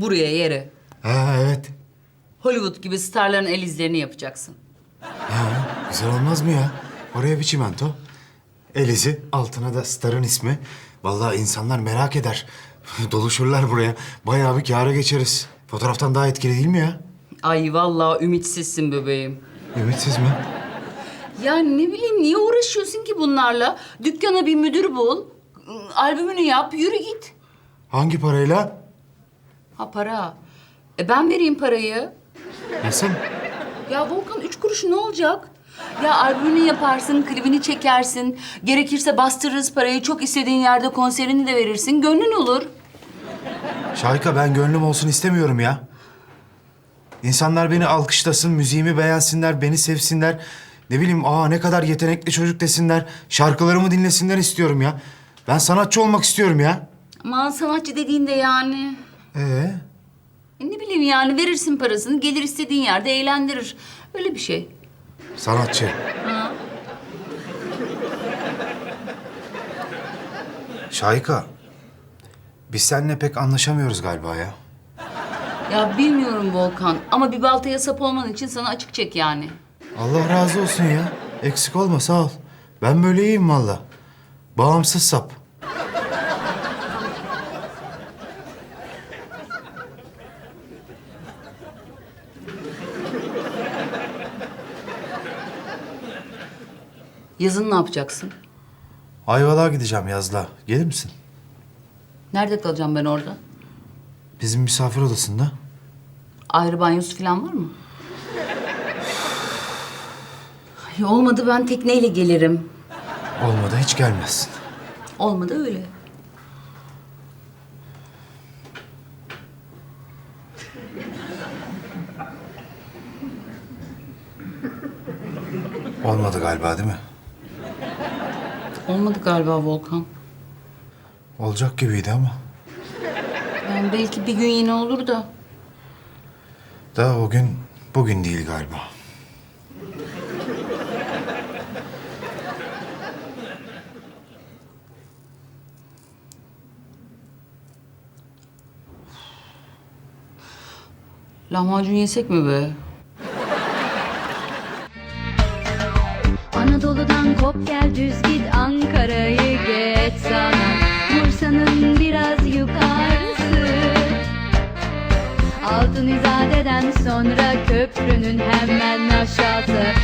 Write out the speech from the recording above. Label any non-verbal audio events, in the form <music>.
Buraya yere. Ha evet. Hollywood gibi starların el izlerini yapacaksın. Ha, güzel olmaz mı ya? Oraya bir çimento. Elizi, altına da starın ismi. Vallahi insanlar merak eder. <laughs> Doluşurlar buraya. Bayağı bir kâra geçeriz. Fotoğraftan daha etkili değil mi ya? Ay vallahi ümitsizsin bebeğim. Ümitsiz mi? Ya ne bileyim niye uğraşıyorsun ki bunlarla? Dükkana bir müdür bul, albümünü yap, yürü git. Hangi parayla? Ha para. E ben vereyim parayı. Nasıl? Ya Volkan üç kuruş ne olacak? Ya albümünü yaparsın, klibini çekersin. Gerekirse bastırırız parayı. Çok istediğin yerde konserini de verirsin. Gönlün olur. Şahika ben gönlüm olsun istemiyorum ya. İnsanlar beni alkışlasın, müziğimi beğensinler, beni sevsinler. Ne bileyim, aa ne kadar yetenekli çocuk desinler. Şarkılarımı dinlesinler istiyorum ya. Ben sanatçı olmak istiyorum ya. Aman sanatçı dediğinde yani. Ee? E ne bileyim yani verirsin parasını, gelir istediğin yerde eğlendirir. Öyle bir şey. Sanatçı. Ha. Şahika, biz seninle pek anlaşamıyoruz galiba ya. Ya bilmiyorum Volkan ama bir baltaya sap olman için sana açık çek yani. Allah razı olsun ya. Eksik olma, sağ ol. Ben böyle iyiyim valla. Bağımsız sap. Yazın ne yapacaksın? Ayvalık'a gideceğim yazla. Gelir misin? Nerede kalacağım ben orada? Bizim misafir odasında. Ayrı banyosu falan var mı? Ay, olmadı ben tekneyle gelirim. Olmadı hiç gelmezsin. Olmadı öyle. Olmadı galiba değil mi? Olmadı galiba Volkan. Olacak gibiydi ama. Yani belki bir gün yine olur da. Daha o gün bugün değil galiba. Lahmacun yesek mi be? Anadolu'dan kop gel düz git Altın İzade'den sonra köprünün hemen aşağısı